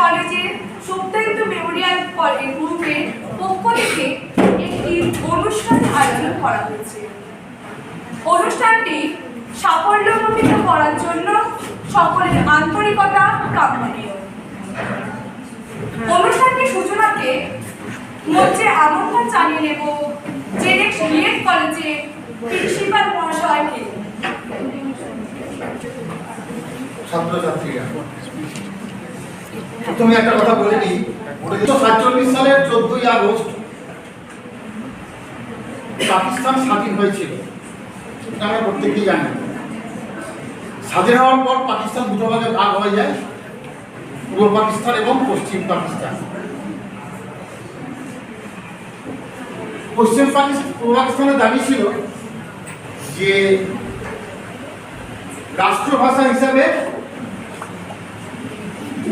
কলেজের সত্যেন্দু Memorial college গ্রুপের পক্ষ থেকে একটি অনুষ্ঠানের আয়োজন করা হয়েছে। অনুষ্ঠানটি সাফল্যমণ্ডিত করার জন্য সকলের আন্তরিকতা কামনীয়। অনুষ্ঠানটি সূচনাতে মঞ্চে আমন্ত্রণ জানিয়ে নেব জেনেক্স বিএড কলেজের প্রিন্সিপাল মহাশয়কে। ছাত্রছাত্রীরা। প্রথমে একটা কথা বলে নিই। উনিশশো সাতচল্লিশ সালের চোদ্দই আগস্ট পাকিস্তান স্বাধীন হয়েছিল। আমরা প্রত্যেকেই জানি। স্বাধীন হওয়ার পর পাকিস্তান দুটো ভাগে ভাগ হয়ে যায়। পূর্ব পাকিস্তান এবং পশ্চিম পাকিস্তান। পশ্চিম পাকিস্তান, পূর্ব পাকিস্তানের দাবি ছিল যে রাষ্ট্রভাষা হিসাবে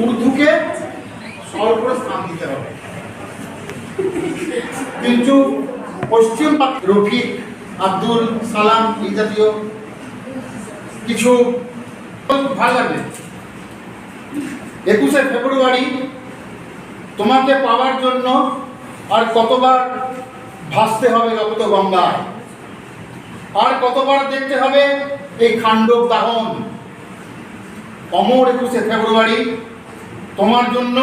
উর্দুকে সর্বোপরি স্থান দিতে হবে। কিন্তু পশ্চিম রফিক, আব্দুল সালাম এই জাতীয় কিছু ভালো লাগবে। একুশে ফেব্রুয়ারি তোমাকে পাওয়ার জন্য আর কতবার ভাসতে হবে রক্ত গঙ্গায়? আর কতবার দেখতে হবে এই খান্ডব দাহন? অমর একুশে ফেব্রুয়ারি তোমার জন্য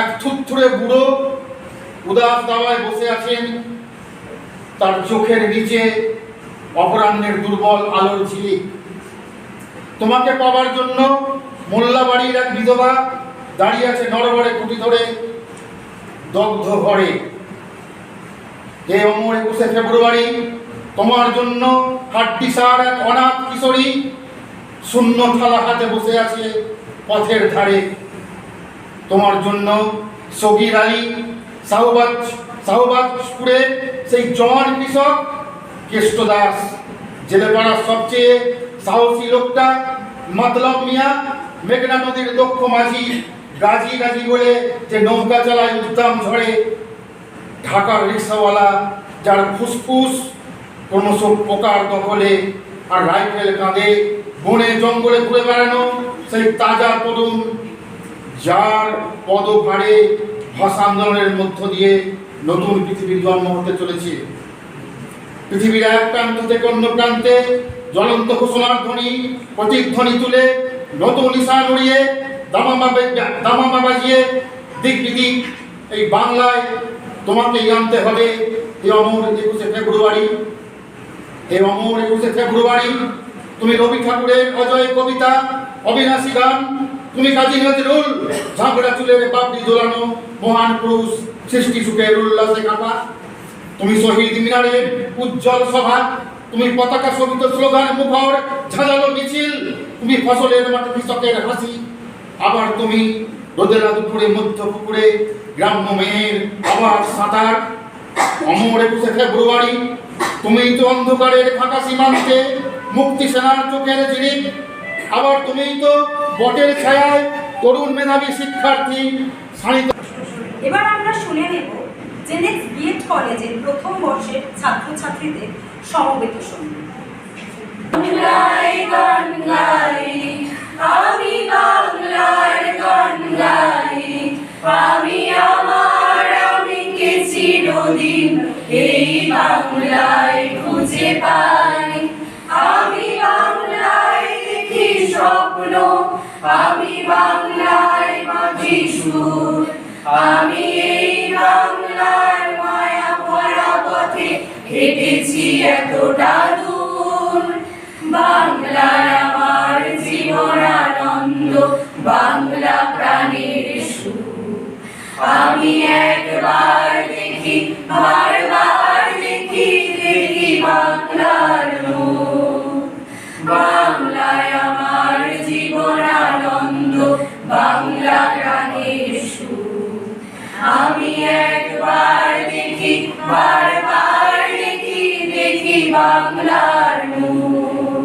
এক থুথুরে বুড়ো উদাস দাওয়ায় বসে আছেন। তার চোখের নিচে অপরাহ্নের দুর্বল আলোর ঝিলিক। তোমাকে পাওয়ার জন্য মোল্লাবাড়ির এক বিধবা দাঁড়িয়ে আছে নরবরে কুটি ধরে দগ্ধ ঘরে। হে অমর একুশে ফেব্রুয়ারি তোমার জন্য হাড্ডিসার এক অনাথ কিশোরী শূন্য থালা হাতে বসে আছে পথের ধারে। তোমার জন্য সগির আলী শাহবাজ শাহবাজপুরে সেই জওয়ান কৃষক কেষ্ট দাস জেলেপাড়ার সবচেয়ে সাহসী লোকটা, মতলব মিয়া, মেঘনা নদীর দক্ষ মাঝি, গাজি গাজী বলে যে নৌকা চালায় উদ্দাম ঝড়ে, ঢাকার রিক্সাওয়ালা যার ফুসফুস ক্রমশ পোকার দখলে আর রাইফেল কাঁধে বনে জঙ্গলে ঘুরে বেড়ানো সেই তাজা তরুণ যার পদভারে ভাষা আন্দোলনের মধ্য দিয়ে নতুন পৃথিবীর জন্ম হতে চলেছে। পৃথিবীর এক প্রান্ত থেকে অন্য প্রান্তে জ্বলন্ত ঘোষণার ধ্বনি প্রতিধ্বনি তুলে নতুন ঈশান উড়িয়ে দামামা দামামা বাজিয়ে দিক বিদিক এই বাংলায় তোমাকে জানতে হবে এই অমর একুশে ফেব্রুয়ারি। এই অমর একুশে ফেব্রুয়ারি, তুমি রবি ঠাকুরের অজয় কবিতা, অবিনাশী গান তুমি কাজী নজরুল, ঝাঁকড়া চুলের বাপড়ি দোলানো মহান পুরুষ, সৃষ্টি সুখের উল্লাসে কাপা। তুমি শহীদ মিনারের উজ্জ্বল সভা, তুমি পতাকা শোভিত স্লোগান মুখর, ঝাঁঝালো মিছিল, তুমি ফসলের মাঠে কৃষকের হাসি। আবার তুমি রোদেলা দুপুরে, মধ্য পুকুরে, গ্রাম্য মেয়ের আবার সাঁতার। অমর একুশে ফেব্রুয়ারি, তুমি তো অন্ধকারের ফাঁকা সীমান্তে মুক্তি সেনার চোখের জিনিস আবার তুমি তো বটের ছায়ায় তরুণ মেধাবী শিক্ষার্থী শাড়িত এবার আমরা শুনে নেব জেনেক্স বিএড কলেজের প্রথম বর্ষের ছাত্রছাত্রীদের সমবেত সংগীত গাই আমি বাংলার গান গাই আমি আমার আমিকে চিরদিন এই বাংলায় খুঁজে পাই। আমি বাংলায় দেখি স্বপ্ন? আমি বাংলায় বাঁধি সুর। আমি এই বাংলার মায়া ভরা পথে হেঁটেছি এতটা দূর। বাংলায় আমার জীবন আনন্দ বাংলা প্রাণের সুর। আমি একবার দেখি, বারবার দেখি দেখি বাংলার মুখ বাংলায় জীবন আনন্দ বাংলা গানের সুর। আমি একবার দেখি বারবার দেখি দেখি বাংলার মুখ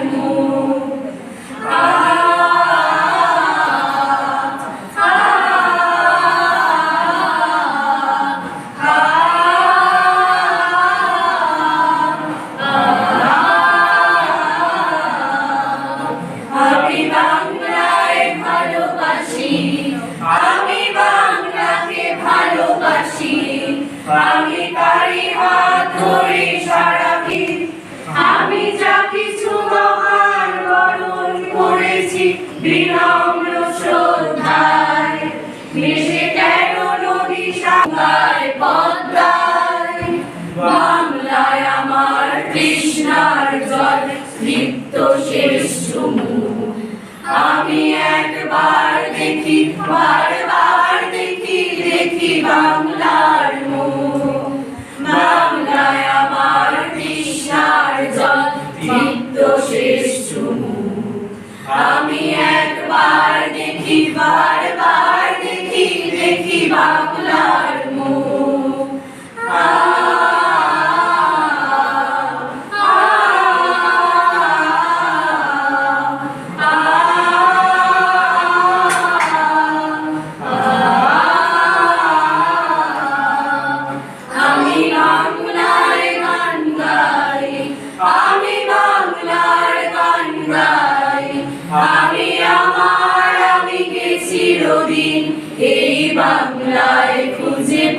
বিনম্র শ্রদ্ধায় মিশে তেরো নদী সাঙ্গায় পদ্মায়? বাংলায় আমার কৃষ্ণার জল শেষ আমি একবার দেখি, বারবার দেখি দেখি বাংলার বারবার দেখি দেখি বাংলার মুখ।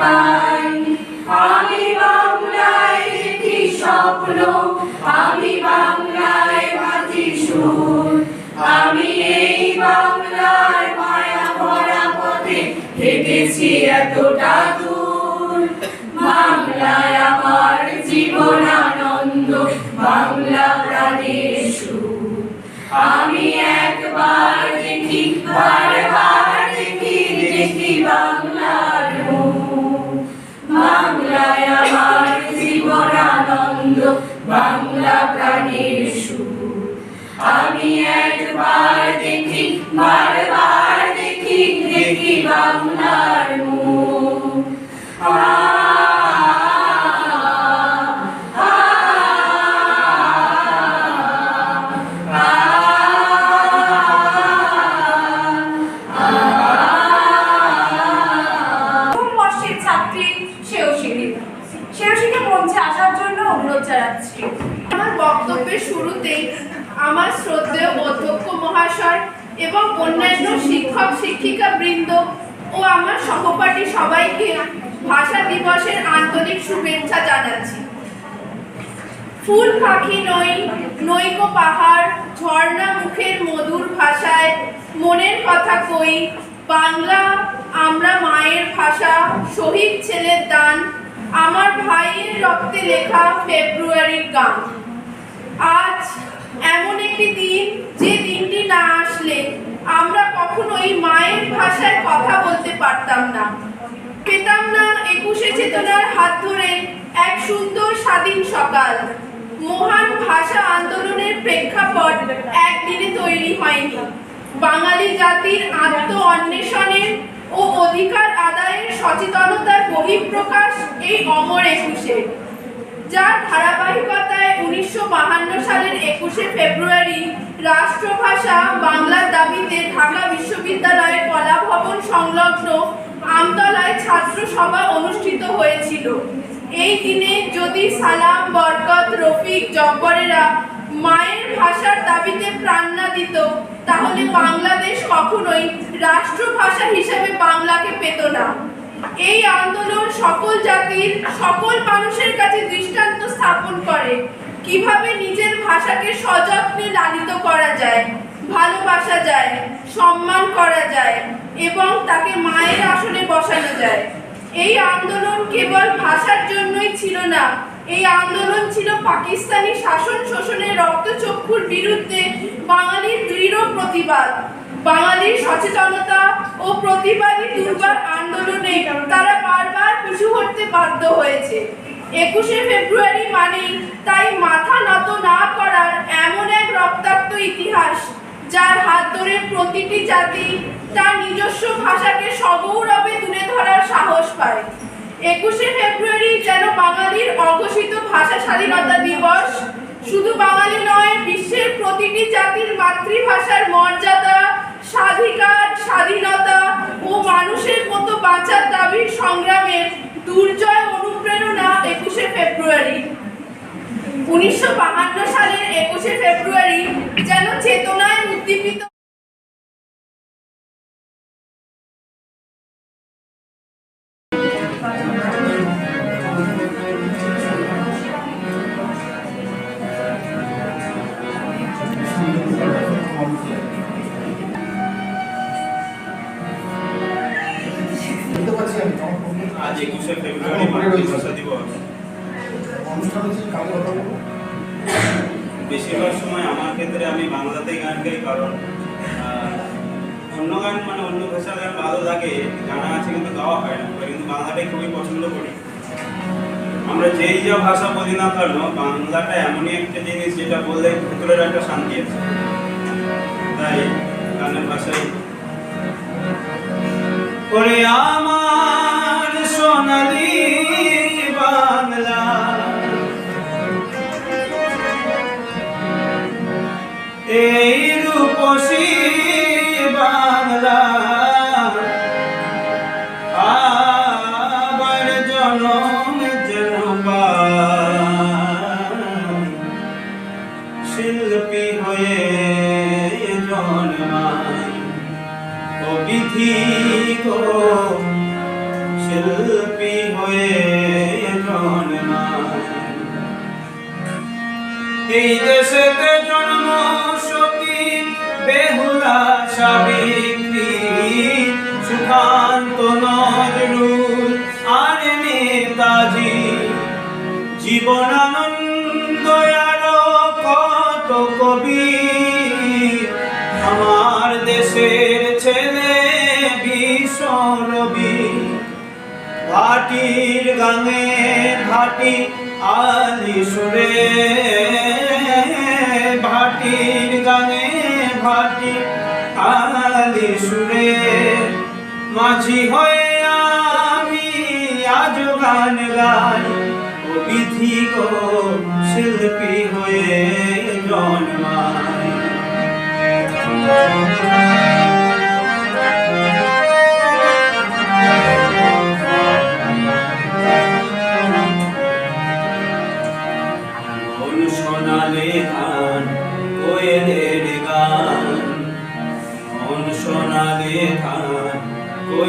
আমি বাংলায় আমি বাংলায় বাজি সুর। এতটা দূর। বাংলায় আমার জীবন বাংলা প্রাণের আমি একবার দেখি, বারবার দেখি দেখি বাংলার শিক্ষক বৃন্দ ও আমার সহপাঠী সবাইকে ভাষা দিবসের আন্তরিক শুভেচ্ছা জানাচ্ছি। ফুল পাখি নই, নৈক পাহাড়, ঝর্ণা মুখের মধুর ভাষায় মনের কথা কই, বাংলা আমরা মায়ের ভাষা, শহীদ ছেলের দান, আমার ভাইয়ের রক্তে লেখা ফেব্রুয়ারির গান। আজ এমন একটি দিন যে দিনটি না আসলে আমরা কখনোই মায়ের ভাষায় কথা বলতে পারতাম না। পেতাম না একুশে চেতনার হাত ধরে এক সুন্দর স্বাধীন সকাল। মহান ভাষা আন্দোলনের প্রেক্ষাপট একদিনে তৈরি হয়নি। বাঙালি জাতির আত্ম অন্বেষণের ও অধিকার আদায়ের সচেতনতার বহিঃপ্রকাশ এই অমর একুশে। যার ধারাবাহিকতায় উনিশশো সালের একুশে ফেব্রুয়ারি রাষ্ট্রভাষা বাংলার দাবিতে ঢাকা বিশ্ববিদ্যালয়ের কলা ভবন সংলগ্ন আমতলায় ছাত্র সভা অনুষ্ঠিত হয়েছিল। এই দিনে যদি সালাম, বরকত, রফিক, জব্বরেরা মায়ের ভাষার দাবিতে প্রাণ না দিত, তাহলে বাংলাদেশ কখনোই রাষ্ট্রভাষা হিসেবে বাংলাকে পেত না। এই আন্দোলন সকল জাতির, সকল মানুষের কাছে দৃষ্টান্ত স্থাপন করে। কীভাবে নিজের ভাষাকে সযত্নে লালিত করা যায়, ভালোবাসা যায়, সম্মান করা যায় এবং তাকে মায়ের আসনে বসানো যায়? এই আন্দোলন কেবল ভাষার জন্যই ছিল না, এই আন্দোলন ছিল পাকিস্তানি শাসন শোষণের রক্তচক্ষুর বিরুদ্ধে বাঙালির দৃঢ় প্রতিবাদ। বাঙালির সচেতনতা ও প্রতিবাদী দুর্বার আন্দোলনে তারা বারবার পিছু হতে বাধ্য হয়েছে। একুশে ফেব্রুয়ারি মানেই তাই মাথা নত না করার এমন এক রক্তাক্ত ইতিহাস, যার হাত ধরে প্রতিটি জাতি তার নিজস্ব ভাষাকে সগৌরবে তুলে ধরার সাহস পায়। একুশে ফেব্রুয়ারি যেন বাঙালির অঘোষিত ভাষা স্বাধীনতা দিবস, শুধু বাঙালি নয়, বিশ্বের প্রতিটি জাতির মাতৃভাষার মর্যাদা স্বাধিকার, স্বাধীনতা ও মানুষের মতো বাঁচার দাবির সংগ্রামের দুর্জয় অনুপ্রেরণা একুশে ফেব্রুয়ারি। উনিশশো সালের একুশে ফেব্রুয়ারি যেন চেতনায় উদ্দীপিত এই রূপসী বাংলা। আবার জনম যেন শিল্পী হয়ে জন্মায় ও বিধি গো, শিল্পী হয়ে জন্মায় এই দেশেতে বেহুলা সাবিত্রী সুকান্ত নজরুল, আর নেতাজি। জীবনানন্দ কত কবি। আমার দেশের ছেলে বিশ্বরবি ভাটির গানে ভাটি আলি সুরে। ভাটির গানে ভাটি আলি সুরে, মাঝি হয়ে আমি আজ গান গাই। ও বিধি গো, শিল্পী হয়ে জন্মাই।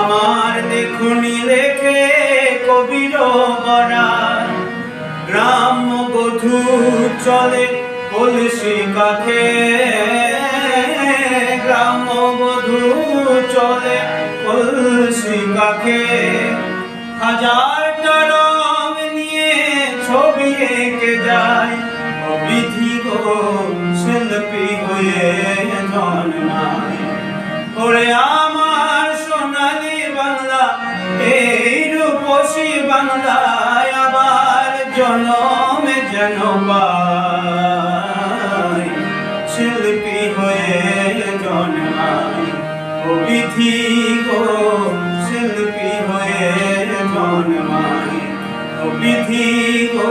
আমার দেখুনি লেখে কবির বরা গ্রাম্য বধূ চলে কলসি কাঠে গ্রাম্য বধূ চলে কলসি কাঠে হাজারটা ছবি এঁকে যায়। বিধি গো, শিল্পী হয়ে জন্মায় ওরে আমার সোনালি বাংলা, এই রূপসী বাংলা যেন পাই শিল্পী হয়ে জন্মাই ও বিধি গো, শিল্পী হয়ে জন্মাই ও বিধি গো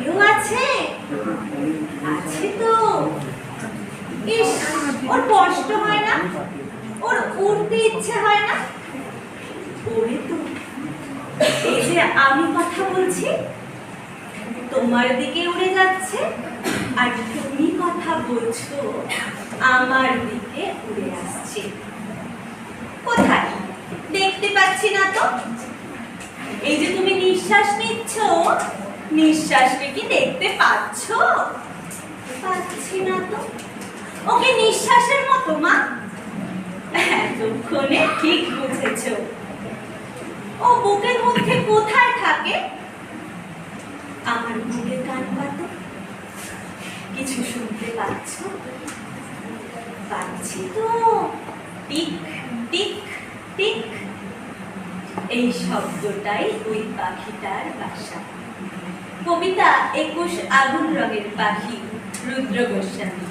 কেউ আছে? আছে তো। ইস, ওর কষ্ট হয় না? ওর উঠতে ইচ্ছে হয় না? ওরে তো। এই যে আমি কথা বলছি, তোমার দিকে উড়ে যাচ্ছে, আর তুমি কথা বলছো, আমার দিকে উড়ে আসছে। কোথায়? দেখতে পাচ্ছি না তো। এই যে তুমি নিঃশ্বাস নিচ্ছ নিঃশ্বাসকে কি দেখতে তো। ওকে নিঃশ্বাসের মতো, মা। ঠিক ও কোথায় থাকে? আমার কান কিছু শুনতে পাচ্ছ? তো। এই শব্দটাই ওই পাখিটার বাসা। কবিতা একুশ আগুন রঙের পাখি রুদ্র গোস্বামী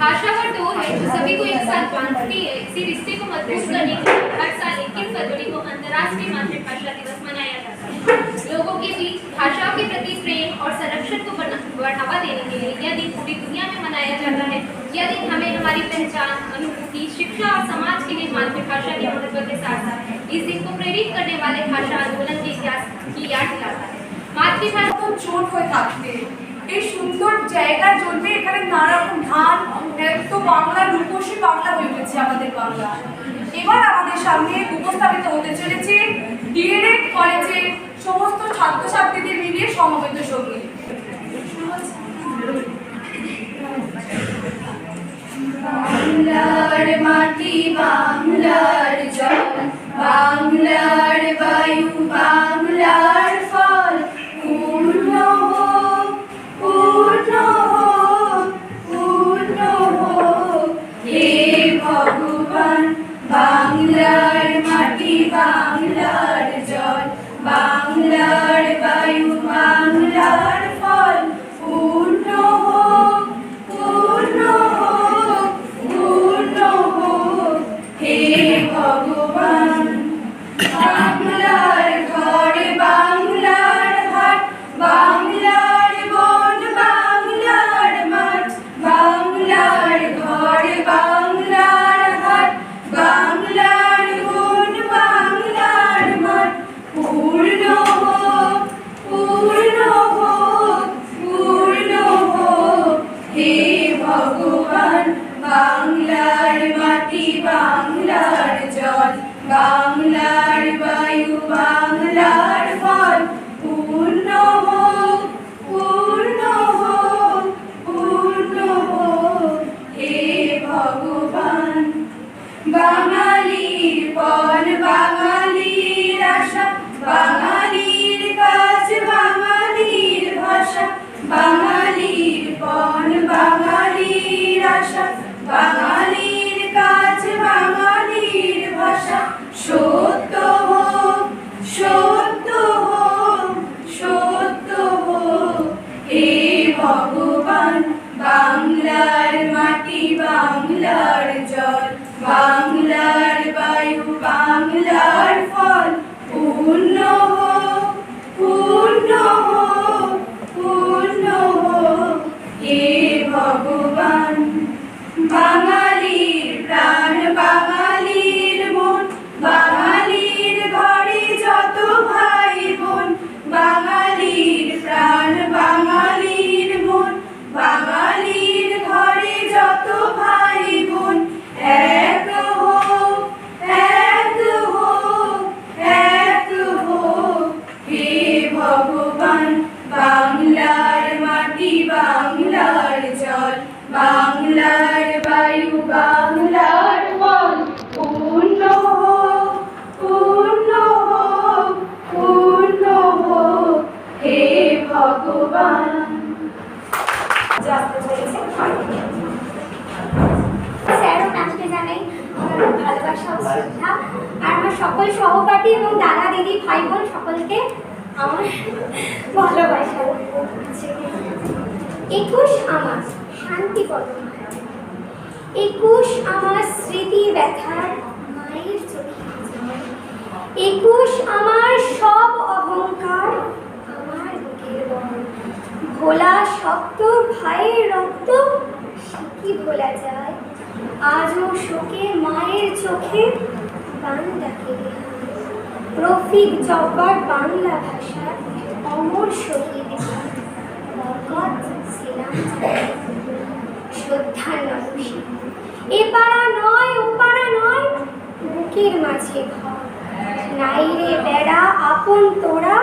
भाषा का टोर है जो सभी को एक साथ बांधती है इसी रिश्ते को मजबूत करने के लिए हर साल 21 फरवरी को अंतर्राष्ट्रीय मातृभाषा दिवस मनाया जाता है लोगों के बीच भाषाओं के प्रति प्रेम और संरक्षण को बढ़ा- बढ़ावा देने के लिए यह दिन पूरी दुनिया में मनाया जाता है यह दिन हमें हमारी पहचान अनुभूति शिक्षा और समाज के लिए मातृभाषा के महत्व के साथ साथ इस दिन को प्रेरित करने वाले भाषा आंदोलन के इतिहास की याद दिलाता है মাতৃভাষা জোট হয়ে থাকতে এই সুন্দর জায়গার জন্য এখানে নানা রকম ধান এত বাংলা, রূপসী বাংলা হয়ে উঠেছে আমাদের বাংলা। এবার আমাদের সামনে উপস্থাপিত হতে চলেছে ডিএলএড কলেজের সমস্ত ছাত্রছাত্রীদের মিলিয়ে সমবেত সঙ্গী। বাংলার মাটি, বাংলার জল, বাংলার বায়ু, বাংলার ফল। পূর্ণ হোক বাংলার বায়ু, বাংলার ফল পূর্ণ হোক পূর্ণ হোক পূর্ণ হোক। হে ভগবান, বাঙালির পর বাঙালির আশা, বাঙালির কাজ, বাঙালির ভাষা। বাঙালির পর বাঙালির আশা, বাঙালির কাজ, বাঙালির ভাষা। সত্য হোক সত্য ভগবান বাংলার মাটি বাংলার জল বাংলার বায়ু বাংলার ফল। পূর্ণ পূর্ণ হে ভগবান। স্যারও নাচকে জানাই ভালোবাসা ও আর আমার সকল সহপাঠী এবং দাদা, দিদি, ভাই বোন, সকলকে আমার ভালোবাসা। একুশ আমার শান্তি পর্ব একুশ আমার স্মৃতি ব্যথার মায়ের চোখে একুশ আমার সব অহংকার আমার বুকের বল ভোলা শক্ত ভাইয়ের রক্ত, সে কি ভোলা যায়? আজও শোকে মায়ের চোখে বাংলাকে রফিক জব্বার বাংলা ভাষার অমর শহীদ। ছিলাম এ পাড়া নয় ও নয়, বুকের মাঝে ঘর। নাই রে বেড়া, আপন তোরা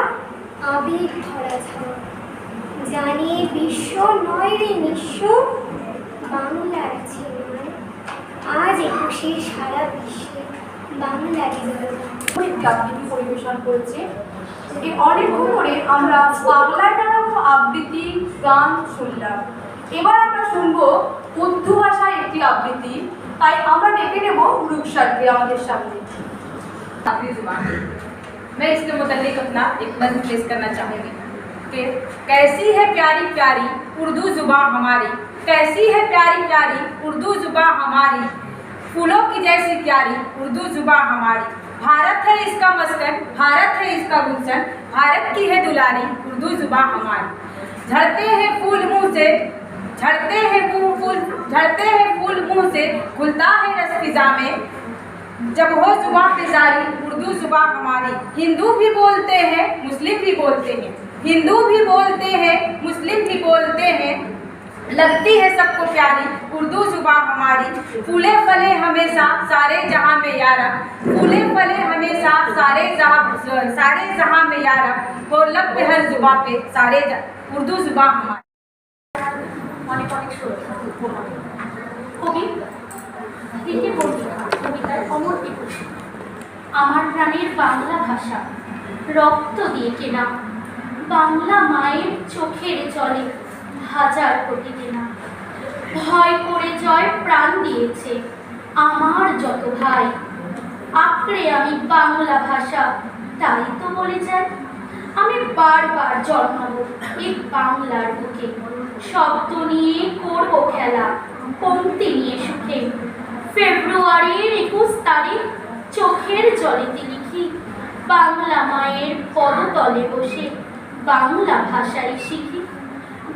আবেগ ধরা ঝড়। জানি বিশ্ব নয় রে নিঃস্ব, বাংলার আছে আজ একুশে সারা বিশ্বে বাংলার পরিবেশন করেছে। অনেকক্ষণ ধরে আমরা বাংলায় নানান আবৃত্তি, গান শুনলাম। এবার শুনবো উর্দু ভাষায় একটি আবৃত্তি তাই আমরা ডেকে নেব রূপসারকে আমাদের সামনে अपनी जुबान है। मैं इसके मुतालिक अपना एक नज्म पेश करना चाहूँगी कि कैसी है प्यारी प्यारी उर्दू जुबान हमारी कैसी है प्यारी प्यारी उर्दू जुबान हमारी फूलों की जैसी प्यारी उर्दू जुबान हमारी भारत है इसका मस्कन भारत है इसका गुलशन भारत की है दुलारी उर्दू जुबान हमारी झड़ते हैं फूल मुंह से झड़ते हैं मुँह फूल, झड़ते हैं फूल मुँह से, खुलता है रस फिजा में। जब हो ज़ुबान पे जारी उर्दू ज़ुबान हमारी। हिंदू भी बोलते हैं, मुस्लिम भी बोलते हैं। हिंदू भी बोलते हैं, मुस्लिम भी बोलते हैं। लगती है सबको प्यारी, उर्दू ज़ुबान हमारी। फूले फले हमेशा, सारे जहाँ में यारा। फूले फले हमेशा, सारे जहाँ सारे जहाँ में यारा। और लब पे हर ज़ुबान पे, सारे उर्दू ज़ुबान हमारी। অনেক অনেক কবি কবিতার অমর একুশ আমার প্রাণের বাংলা ভাষা রক্ত দিয়ে কেনা। বাংলা মায়ের চোখের জলে হাজার কোটি কেনা। ভয় করে জয় প্রাণ দিয়েছে আমার যত ভাই। আঁকড়ে আমি বাংলা ভাষা, তাই তো বলে যাই। আমি বারবার জন্মাবো এই বাংলার বুকে। শব্দ নিয়ে করব খেলা পংক্তি নিয়ে সুখে। ফেব্রুয়ারির একুশ তারিখ, চোখের জলেতে লিখি, বাংলা মায়ের পদতলে বসে, বাংলা ভাষাই শিখি।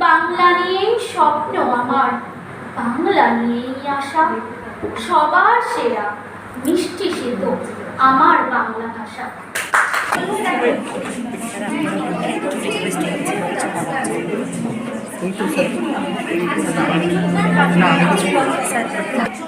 বাংলা নিয়েই স্বপ্ন আমার, বাংলা নিয়েই আশা, সবার সেরা, মিষ্টি সেত আমার বাংলা ভাষা। বাংলা